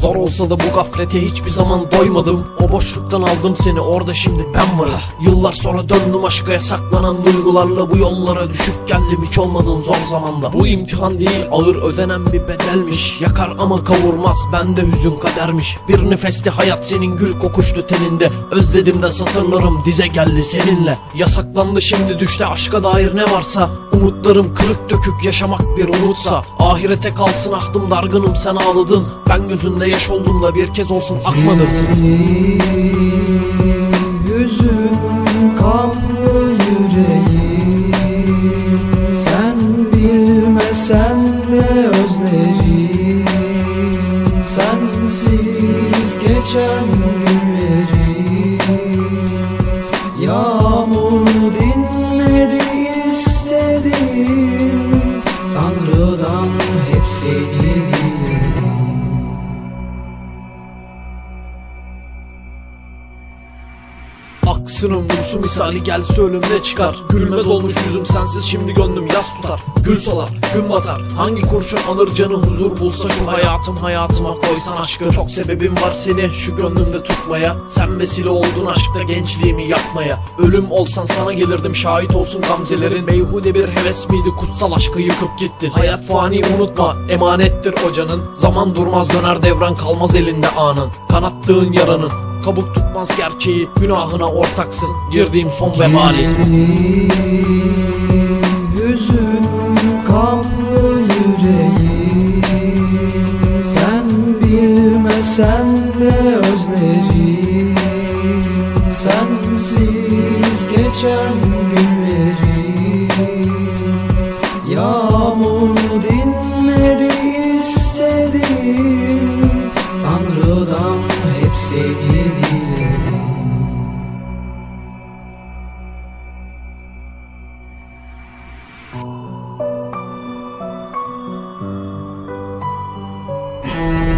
Zor olsa da bu gaflete hiçbir zaman doymadım. O boşluktan aldım seni orada şimdi ben varım. Yıllar sonra döndüm aşka yasaklanan duygularla Bu yollara düşüp geldim. Hiç olmadığın zor zamanda. Bu imtihan değil ağır ödenen bir bedelmiş. Yakar ama kavurmaz bende hüzün kadermiş. Bir nefesti hayat senin gül kokuşlu teninde. Özledim de satırlarım dize geldi seninle. Yasaklandı şimdi düşte aşka dair ne varsa Umutlarım kırık dökük yaşamak bir umutsa Ahirete kalsın ahtım dargınım sen ağladın. Ben gözünde yaş olduğumda bir kez olsun akmadım. Yüzün kanlı yüreğim. Sen bilmesen de özlerim. Sensiz geçen günlerim seguir. Aksının mumsu misali gelse ölümde çıkar. Gülmez olmuş yüzüm sensiz şimdi gönlüm yas tutar. Gül solar gün batar. Hangi kurşun alır canı huzur bulsa şu hayatım hayatıma koysan aşkı. Çok sebebim var seni şu gönlümde tutmaya. Sen vesile oldun aşkta gençliğimi yakmaya. Ölüm olsan sana gelirdim şahit olsun gamzelerin. Beyhude bir heves miydi kutsal aşkı yıkıp gitti Hayat fani unutma emanettir o canın. Zaman durmaz döner devran kalmaz elinde anın. Kanattığın yaranın Kabuk tutmaz gerçeği günahına ortaksın. Girdiğim son vebali. Yüzün kanlı yüreğim Sen bilmesen de özlerim Sensiz geçen günlerim Yağmur sevgiliyle Thank